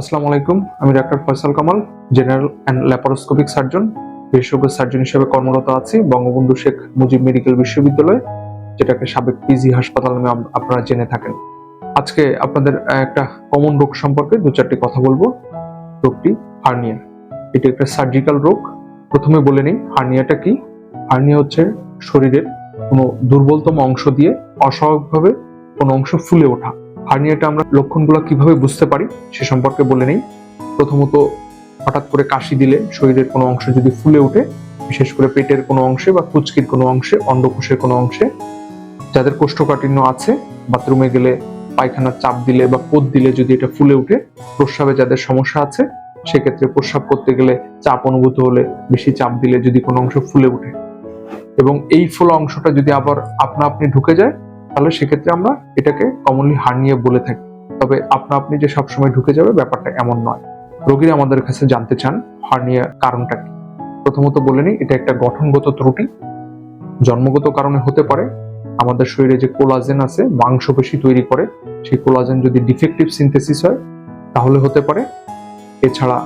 আসসালামু আলাইকুম, আমি doctor Faisal Kamal general and laparoscopic surgeon বিশেষজ্ঞ সার্জন হিসেবে কর্মরত আছি, বঙ্গবন্ধু শেখ মুজিব মেডিকেল বিশ্ববিদ্যালয়, যেটাকে সাবেক পিজি হাসপাতাল নামে আপনারা জেনে থাকেন। আজকে আপনাদের একটা কমন রোগ সম্পর্কে দু চারটি কথা বলব, রোগটি হার্নিয়া এটি একটা সার্জিক্যাল রোগ। প্রথমে বলে নিই হার্নিয়াটা কি? হার্নিয়া হচ্ছে শরীরের কোনো দুর্বলতম অংশ দিয়ে অস্বাভাবিকভাবে কোনো অংশ ফুলে ওঠা। হার্নিয়াটা আমরা লক্ষণগুলো কীভাবে বুঝতে পারি সে সম্পর্কে বলে নেই। প্রথমত, হঠাৎ করে কাশি দিলে শরীরের কোনো অংশ যদি ফুলে ওঠে, বিশেষ করে পেটের কোনো অংশে বা কুচকির কোনো অংশে, অন্ডকোষের কোনো অংশে, যাদের কোষ্ঠকাঠিন্য আছে, বাথরুমে গেলে পায়খানার চাপ দিলে বা পোদ দিলে যদি এটা ফুলে ওঠে, প্রস্রাবে যাদের সমস্যা আছে, সেক্ষেত্রে প্রস্রাব করতে গেলে চাপ অনুভূত হলে বেশি চাপ দিলে যদি কোনো অংশ ফুলে ওঠে এবং এই ফোলা অংশটা যদি আবার আপনা আপনি ঢুকে যায়, তাহলে সেক্ষেত্রে আমরা এটাকে কমনলি হার্নিয়া বলে থাকি। তবে আপনা আপনি যে সবসময় ঢুকে যাবে ব্যাপারটা এমন নয়। রোগীরা আমাদের কাছে জানতে চান হার্নিয়া কারণটা কি? প্রথমত বলে নিই, এটা একটা গঠনগত ত্রুটি। জন্মগত কারণে হতে পারে। আমাদের শরীরে যে কোলাজেন আছে, মাংসপেশি তৈরি করে, সেই কোলাজেন যদি ডিফেক্টিভ সিনথেসিস হয়, তাহলে হতে পারে। এছাড়া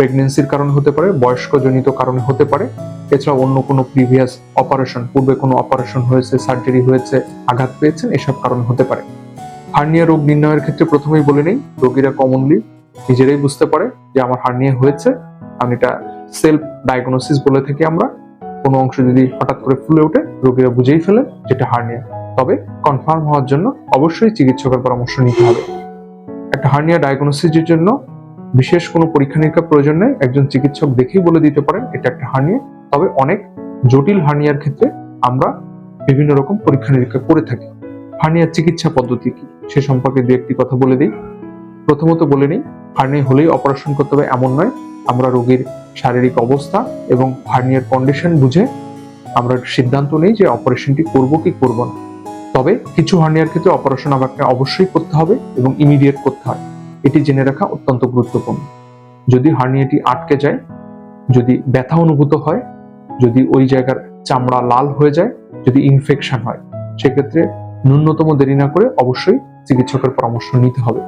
প্রেগনেন্সির কারণে হতে পারে, বয়স্কজনিত কারণে হতে পারে। এছাড়া অন্য কোনো প্রিভিয়াস অপারেশন পূর্বে কোনো অপারেশন হয়েছে সার্জারি হয়েছে, আঘাত পেয়েছেন, এসব কারণ হতে পারে। হার্নিয়া রোগ নির্ণয়ের ক্ষেত্রে প্রথমেই বলে নেই, রোগীরা কমনলি নিজেরাই বুঝতে পারে যে আমার হার্নিয়া হয়েছে। আমি এটা সেলফ ডায়াগনোসিস বলে থাকি আমরা। কোনো অংশ যদি হঠাৎ করে ফুলে ওঠে, রোগীরা বুঝেই ফেলেন যেটা হার্নিয়া তবে কনফার্ম হওয়ার জন্য অবশ্যই চিকিৎসকের পরামর্শ নিতে হবে। একটা হার্নিয়া ডায়াগনোসিসের জন্য বিশেষ কোনো পরীক্ষা নিরীক্ষা প্রয়োজন নেই। একজন চিকিৎসক দেখেই বলে দিতে পারেন, এটা একটা হার্নিয়া। তবে অনেক জটিল হার্নিয়ার ক্ষেত্রে আমরা বিভিন্ন রকম পরীক্ষা নিরীক্ষা করে থাকি। হার্নিয়ার চিকিৎসা পদ্ধতি কি? সে সম্পর্কে দু একটি কথা বলে দিই। প্রথমত বলে নিই, হার্নিয়া হলেই অপারেশন করতে হবে এমন নয়। আমরা রোগীর শারীরিক অবস্থা এবং হার্নিয়ার কন্ডিশন বুঝে আমরা সিদ্ধান্ত নিই যে অপারেশনটি করব কি করব না। তবে কিছু হার্নিয়ার ক্ষেত্রে অপারেশন আমাকে অবশ্যই করতে হবে এবং ইমিডিয়েট করতে হয়। এটি জেনে রাখা অত্যন্ত গুরুত্বপূর্ণ। যদি হার্নিয়াটি আটকে যায়, যদি ব্যথা অনুভূত হয়, যদি ওই জায়গার চামড়া লাল হয়ে যায়, যদি ইনফেকশন হয়, সেক্ষেত্রে ন্যূনতম দেরি না করে অবশ্যই চিকিৎসকের পরামর্শ নিতে হবে।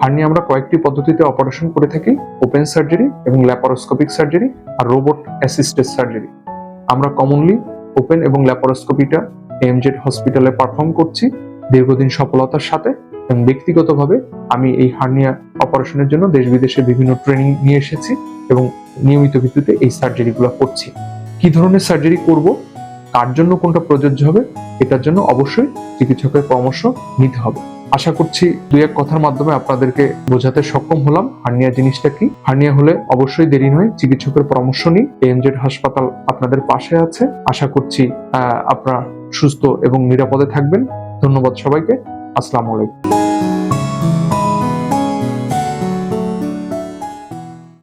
হার্নিয়া আমরা কয়েকটি পদ্ধতিতে অপারেশন করে থাকি ওপেন সার্জারি এবং ল্যাপারোস্কোপিক সার্জারি আর রোবট অ্যাসিস্টেড সার্জারি আমরা কমনলি ওপেন এবং ল্যাপারোস্কোপিটা এমজেড হসপিটালে পারফর্ম করছি, দীর্ঘদিন সফলতার সাথে এবং ব্যক্তিগতভাবে আমি এই হার্নিয়া অপারেশনের জন্য দেশ বিদেশে বিভিন্ন ট্রেনিং নিয়ে এসেছি এবং নিয়মিত ভিত্তিতে এই সার্জারিগুলো করছি। কি ধরনের সার্জারি করব? কার জন্য কোনটা প্রযোজ্য হবে? এটার জন্য অবশ্যই চিকিৎসকের পরামর্শ নিতে হবে। আশা করছি দুই এক কথার মাধ্যমে আপনাদেরকে বোঝাতে সক্ষম হলাম হার্নিয়া জিনিসটা কি। হার্নিয়া হলে অবশ্যই দেরি নয়, চিকিৎসকের পরামর্শ নিন। এএমজেড হাসপাতাল আপনাদের পাশে আছে। আশা করছি আপনারা সুস্থ এবং নিরাপদে থাকবেন। ধন্যবাদ সবাইকে। আসসালামু আলাইকুম।